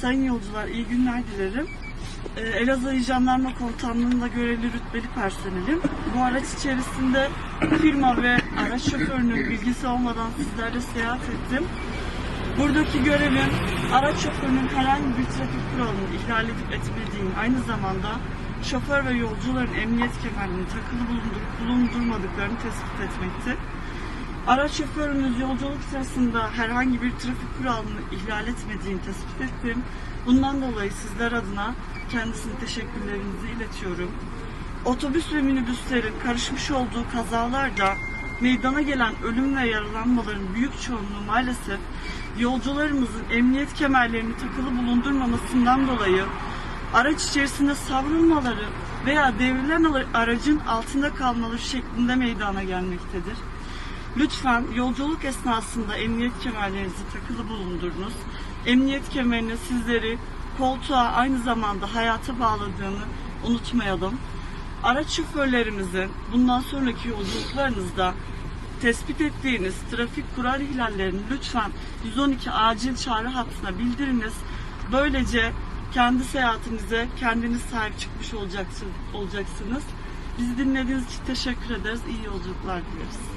Sayın yolcular iyi günler dilerim. Ee, Elazığ İl Jandarma Komutanlığı'nda görevli rütbeli personelim. Bu araç içerisinde firma ve araç şoförünün bilgisi olmadan sizlerle seyahat ettim. Buradaki görevim araç şoförünün herhangi bir trafik kuralını ihlal edip etmediğini, aynı zamanda şoför ve yolcuların emniyet kemerini takılı bulundurup bulundurmadıklarını tespit etmekti. Araç şoförünüz yolculuk sırasında herhangi bir trafik kuralını ihlal etmediğini tespit ettim. Bundan dolayı sizler adına kendisine teşekkürlerimizi iletiyorum. Otobüs ve minibüslerin karışmış olduğu kazalarda meydana gelen ölüm ve yaralanmaların büyük çoğunluğu maalesef yolcularımızın emniyet kemerlerini takılı bulundurmamasından dolayı araç içerisinde savrulmaları veya devrilen aracın altında kalmaları şeklinde meydana gelmektedir. Lütfen yolculuk esnasında emniyet kemerlerinizi takılı bulundurunuz. Emniyet kemerine sizleri koltuğa aynı zamanda hayata bağladığını unutmayalım. Araç şoförlerimizin bundan sonraki yolculuklarınızda tespit ettiğiniz trafik kural ihlallerini lütfen 112 acil çağrı hattına bildiriniz. Böylece kendi seyahatinize kendiniz sahip çıkmış olacaksınız. Bizi dinlediğiniz için teşekkür ederiz. İyi yolculuklar dileriz.